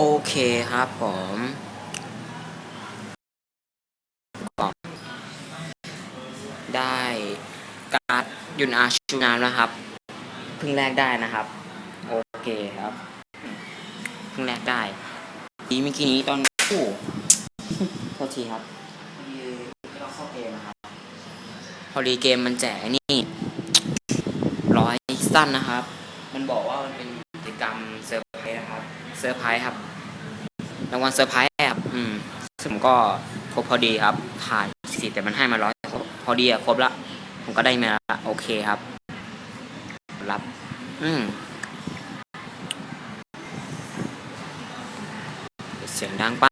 โอเคครับผมก็ได้การ์ดยุนอาชูนามนะครับเพิ่งแลกได้นะครับ โอเคครับเพิ่งแลกได้ทีเมื่อกี้นี้ตอนโอ้โทษทีครับพอดีเราเข้าเกมนะครับพอดีเกมมันแจกไอ้นี่ร้อยสั้นนะครับ มันบอกว่ามันเป็นกิจกรรมเซอร์ไพรส์นะครับ เซอร์ไพรส์ครับรางวัลเซอร์ไพรส์ครับอืมซึ่งผมก็ครบพอดีครับผ่านสิแต่มันให้มาร้อยพอดีอะครบละผมก็ได้มาละโอเคครับ รับ อืมเสียงดังไป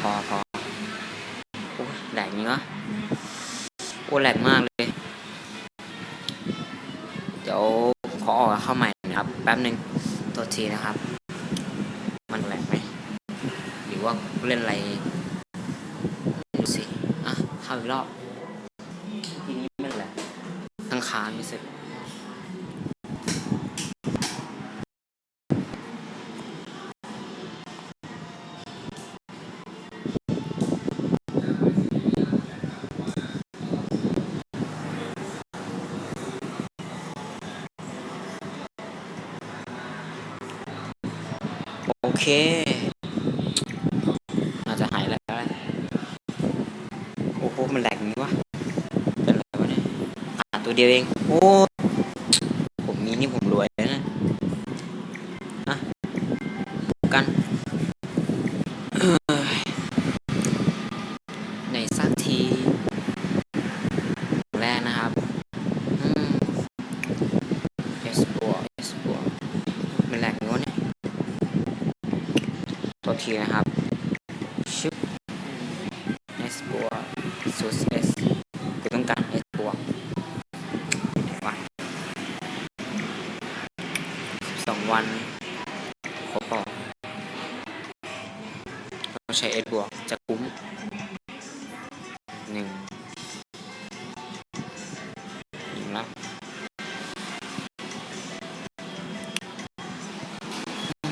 พอพอโอ้แหลกนี้วะโอ้แหลกมากเลย ป๊บหนึ่งตัวทีนะครับ มันแหลกไหมหรือว่าเล่นอะไรดูสิ อะเข้าอีกรอบ ทีนี้มันแหลกทั้งค้างไม่เสร็จ เค อาจจะหายแล้วแหละโอ้โหมันแหลกอย่างนี้วะเป็นอะไรวะเนี่ยอ่าตัวเดียวเอง โอ้ ผมมีนี่ผมรวยแล้วนะอะกันเอ้ยในสักทีแรกนะครับ อืม S บวก S บวกมันแหลกอย่างนี้วะเนี่ย ตัวทีนะครับชึบ S บวกซูส S คือต้องการ S บวกวันสอง วันครบต่อต้องใช้ S บวกจะคุ้มหนึ่งหนึ่งแล้ว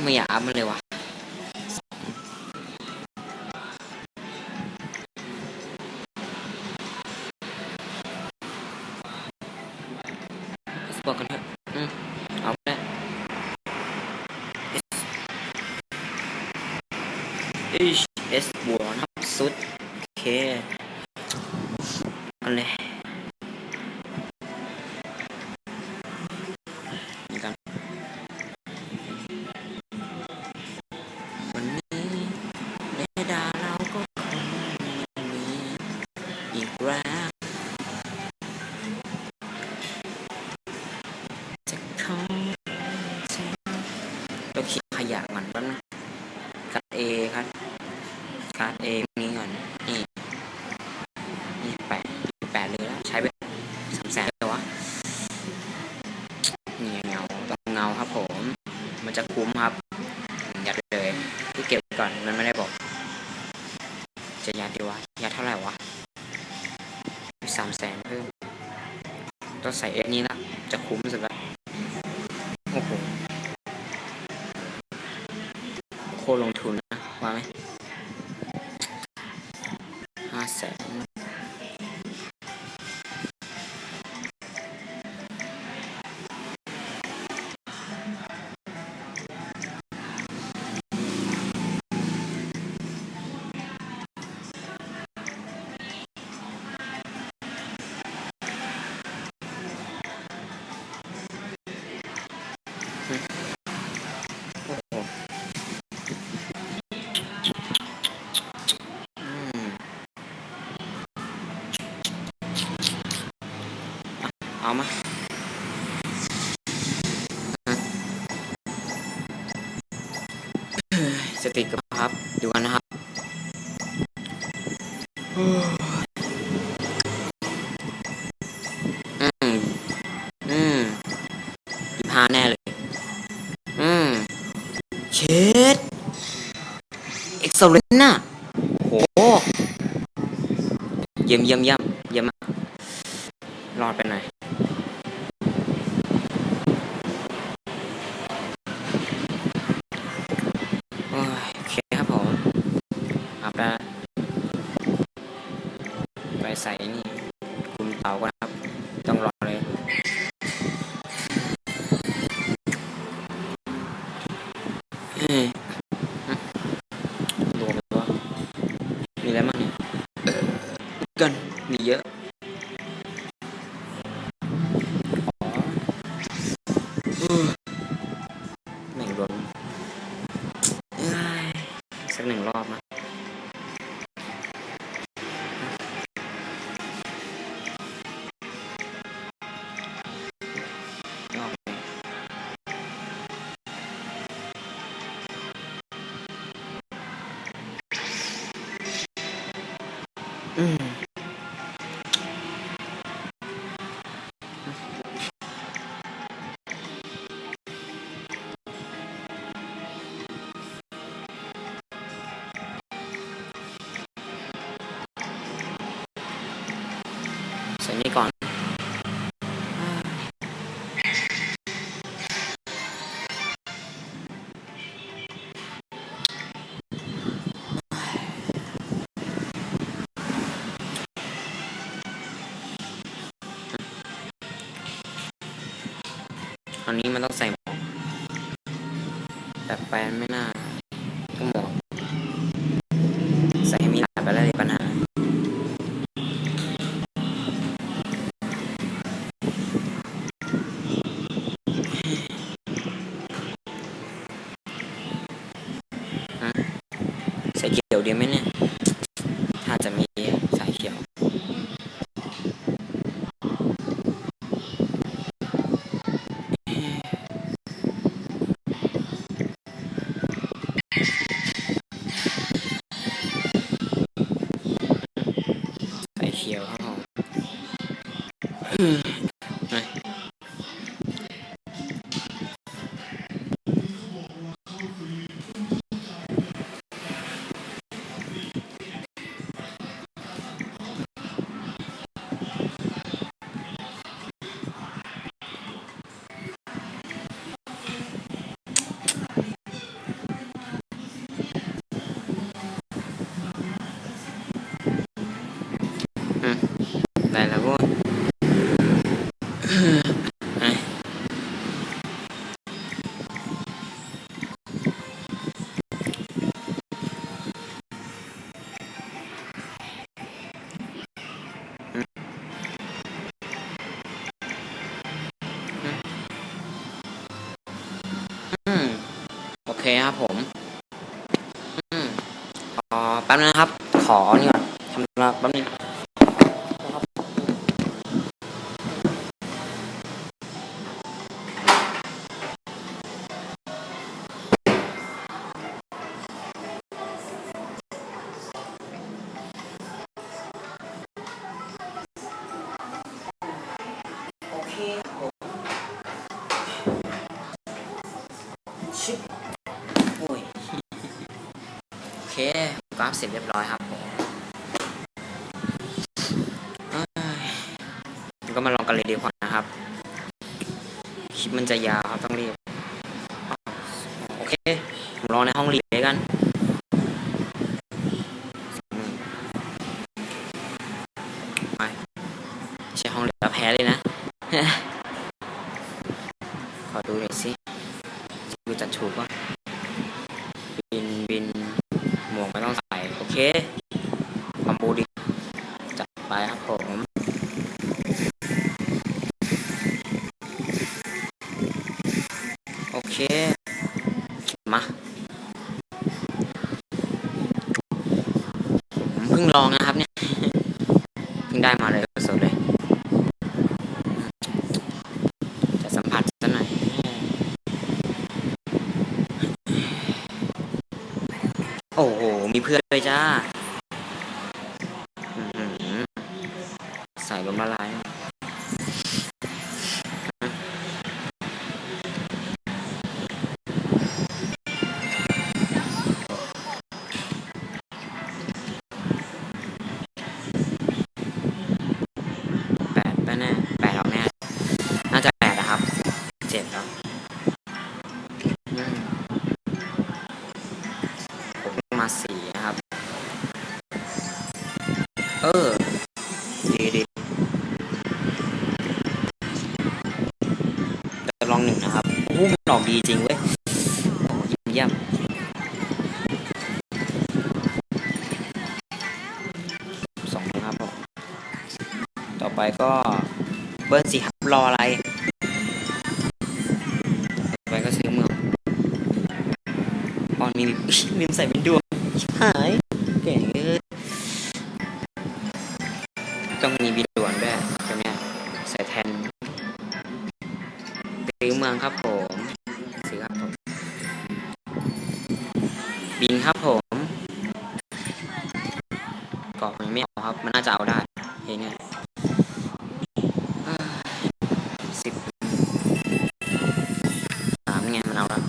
ไม่อยากอัพมันเลยวะ สปอร์กันเถอะอืมเอาไปเลยเอชเอสบวกนะครับสุด โอเค เยัดดีวะเท่าไหร่วะสามแสนเพิ่มต้องใส่เอฟนี้ละจะคุ้มสุดละโอ้โหโคตรลงทุน เอามาอะสติกับครับ ดูกันนะครับอืมอืมยี่ห้าแน่เลย อืมเช็ดเอ็กซ์เลนน่ะโหเยี่ยมเยี่ยมเยี่ยม ใส่นี่คุณเต่าก็นะครับ ต้องรอเลย เฮ้ยรวมเลยวมีอะไรบ้างเนี่ยกันมีเยอะ แต่แปลนไม่น่า เฮ้ยอืม เคครับผมอืมขอแป๊บนึงนะครับ ขอนี่ก่อนทำแป๊บนึง ร็จเรียบร้อยครับผมเอ้ยก็มาลองกันเลยดีกว่านะครับ คลิปมันจะยาวครับต้องรีบ โอเค ผมรอในห้องเรียนเลยกัน เพิ่งได้มาเลยสดๆเลย จะสัมผัสสักหน่อยโอ้โห มีเพื่อนด้วยจ้าใส่ลมละลาย เออ ดีดีจะลองหนึ่งนะครับโอ้โหมันออกดีจริงเว้ยยิ่งยมสองนะครับผมต่อไปก็เบิร์นสิครับรออะไรต่ไปก็ซื้อมืองตอนนี้มีใส่เป็นดวงหาย มืองครับผมซื้อครับผมบินครับผมเกาะมันไม่เอาครับ มันน่าจะเอาได้เองเนี่ยสิบสามไงมันเอาแล้ว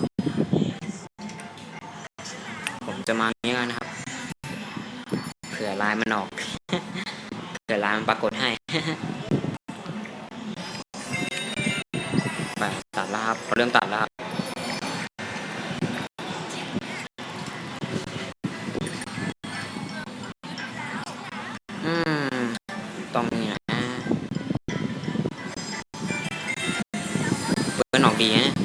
ผมจะมาเนี้ยนะครับเผื่อลายมันออกเผื่อลายมันปรากฏให้ เรับเริ่มตัดแล้วครับอืมตรงนี้นะเบิร์นออกดีนะ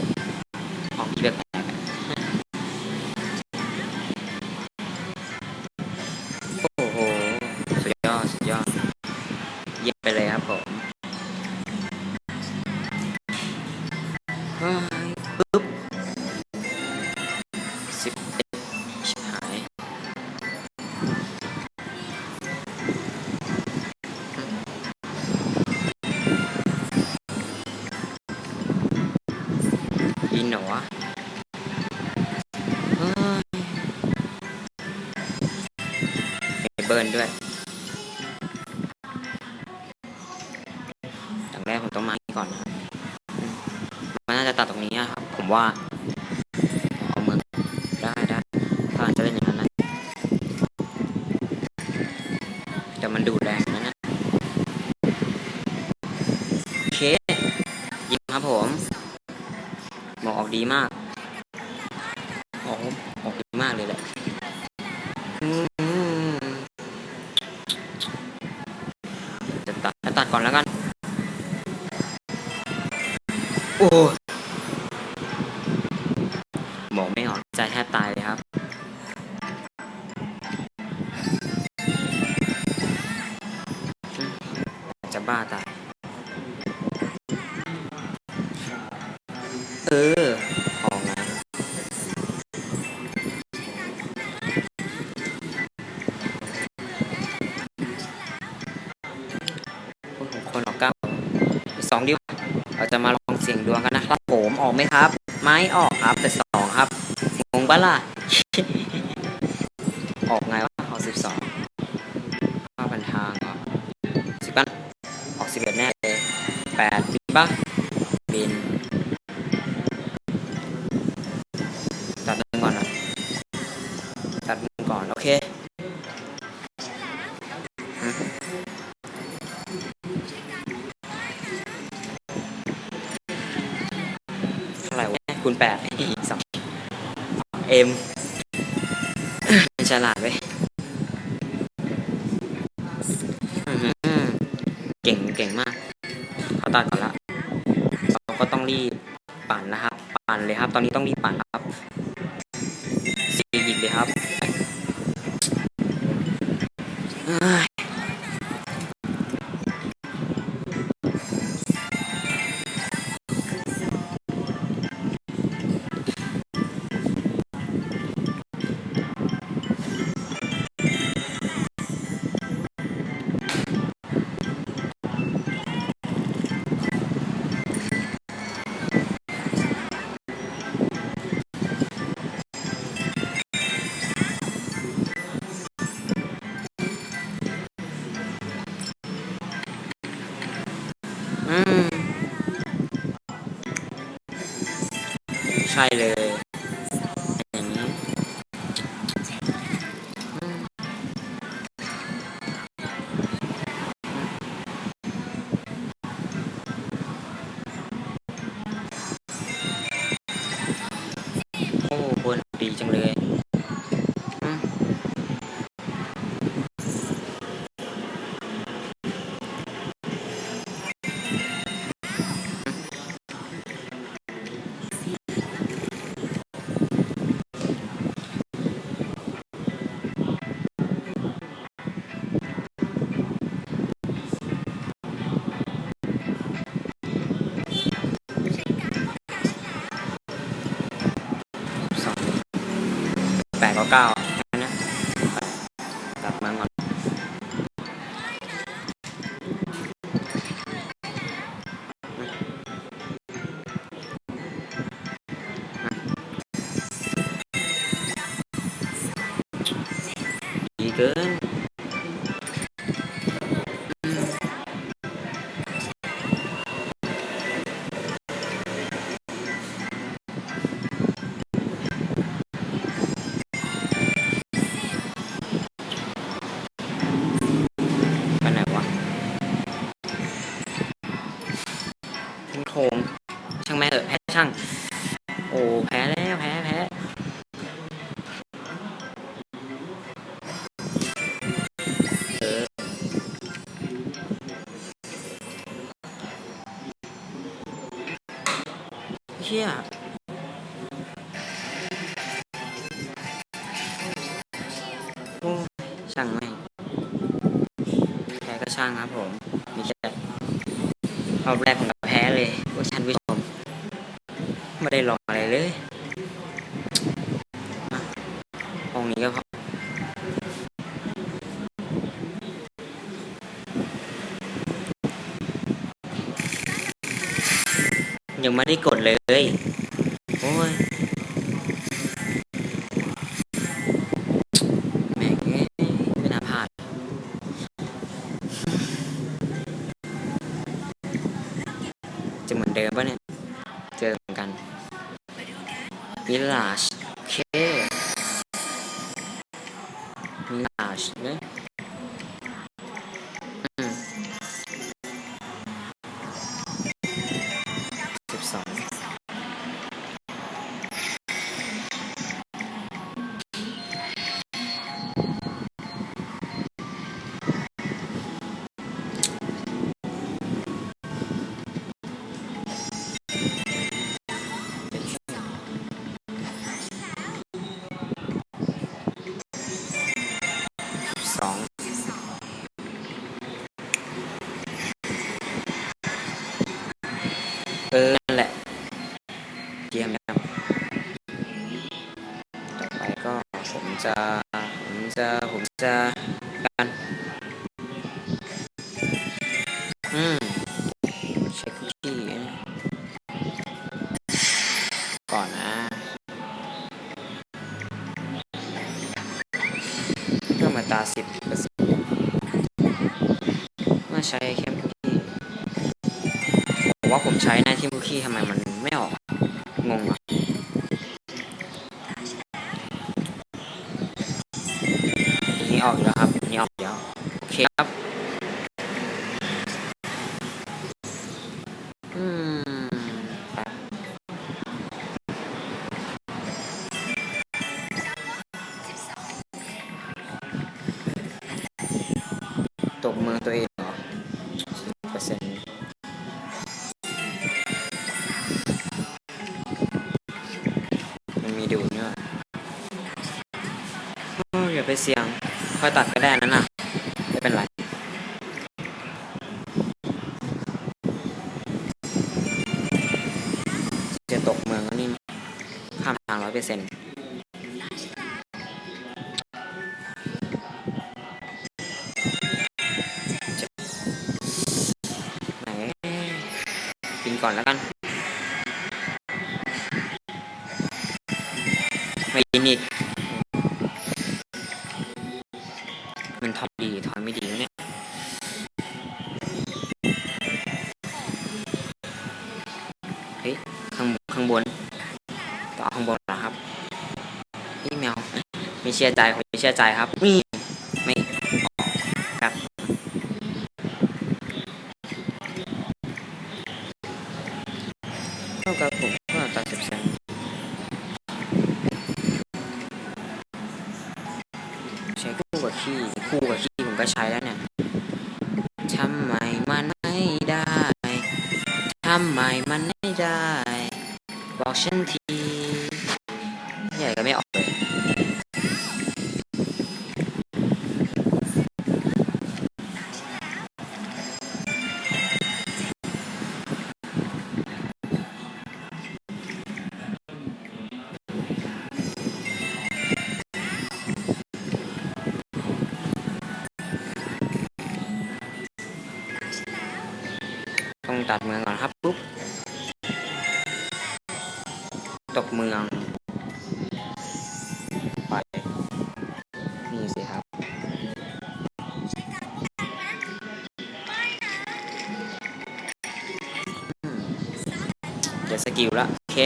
ด้วยอย่างแรกผมต้องมานี่ก่อนนะครับมันน่าจะตัดตรงนี้อะครับ ผมว่าเอามือได้ได้ถ้าจะเล่นอย่างนั้นนะแต่มันดูดแรงนะนะโอเค ยิงครับผมหมอกออกดีมาก ออกออกดีมากเลยแหละอืมจะตัดจะตัด ก่อนแล้วกัน โอ้ยหมอกไม่ออกใจแทบตายเลยครับอืมจะบ้าตาย เอออ สองดิวเราจะมาลองเสี่ยงดวงกันนะครับผมออกไหมครับ ไม่ออกครับแต่สองครับงงปะล่ะ ออกไงวะออกสิบสองข้าพันทางเหรอสิบปะออกสิบเอ็ดแน่เลยแปดบินปะบินตัดมือก่อนนะตัดมือก่อน โอเค คูณแปดอีกสองเอ็มฉลาดเว้ยอื้อหือเก่งเก่งมาก เขาตัดก่อนละเราก็ต้องรีบปั่นนะครับ ปั่นเลยครับ ตอนนี้ต้องรีบปั่นครับ ใช่เลย เก้า ชี่ยโอ้ช่างไม่งแพ้ก็ช่างครับผมมีแค่รอบแรกผมก็แพ้เลยพวกชันผู้ชม ไม่ได้ลองอะไรเลยมาห้องนี้ก็พอ ยังไม่ได้กดเลย โอ้ยแม่งเอ้ยไม่น่าพลาดจะเหมือนเดิมปะเนี่ย เจอเหมือนกันมิลาช จะผมจะกันอืมเช็คคุกกี้นะก่อนนะเพื่อมาตาสิบเปอร์เซ็นต์เมื่อใช้แคมคุกกี้ผมว่าผมใช้หน้าที่คุกกี้ทำไมมัน ตบมือตัวเองเหรอเปอร์เซ็นต์มันมีดูเนี่ยโอ้ยอย่าไปเสี่ยงค่อยตัดก็ได้นั่นน่ะ ไม่กินอีกมันทำดีทอยไม่ดีวเนี่ยเฮ้ยข้างข้างบน ต่อข้างบนเหรอครับนี่แมวไม่เชื่อใจผมไม่เชื่อใจครับนี่ไม่ครับเท่ากับผม ขี้คู่กับขี้ผมก็ใช้แล้วเนี่ยทำไมมันไม่ได้ทำไมมันไม่ได้ บอกฉันที สกิลละโอเค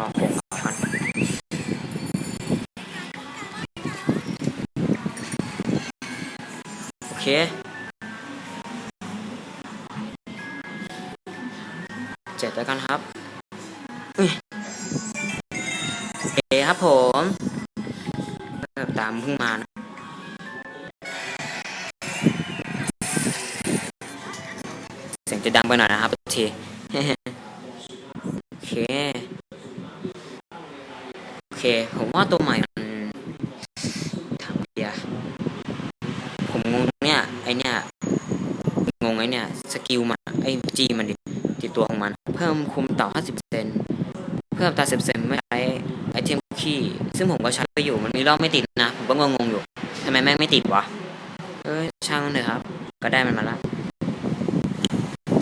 รอโค้งก่อนโอเคเจ็ดแล้วกันครับโอเคครับผมตามเพิ่งมานะเสียงจะดังไปหน่อยนะครับทีโอเค เค ผมว่าตัวใหม่มันถามเดียผมงงเนี่ย ไอเนี่ย งงไอเนี่ย สกิลมันไอจีมันดิติดตัวของมัน เพิ่มคุมต่อ 50เซนเพิ่มตา10เซนไม่ใช้ไอเทมคีย์ซึ่งผมก็ใช้ไปอยู่มันมีรอบไม่ติดนะ ผมก็งงๆอยู่ทำไมแม่งไม่ติดวะ เอ้ยช่างมันเถอะครับ ก็ได้มันมาละ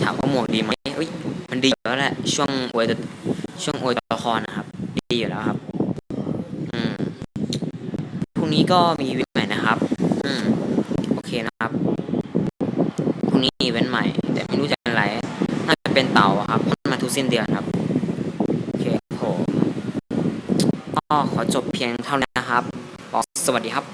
ถามว่าหมวกดีไหมเอ้ยมันดีอยู่แล้วแหละช่วงอวยตัวช่วงอวยตัวละครนะครับ ดีอยู่แล้วครับ นี้ก็มีเว้นใหม่นะครับ อืมโอเคนะครับ พรุ่งนี้มีเว้นใหม่ แต่ไม่รู้จะเป็นอะไรน่าจะเป็นเต่าครับมาทุกสิ้นเดือนครับโอเคครับผมก็ขอจบเพียงเท่านี้นะครับบอกสวัสดีครับ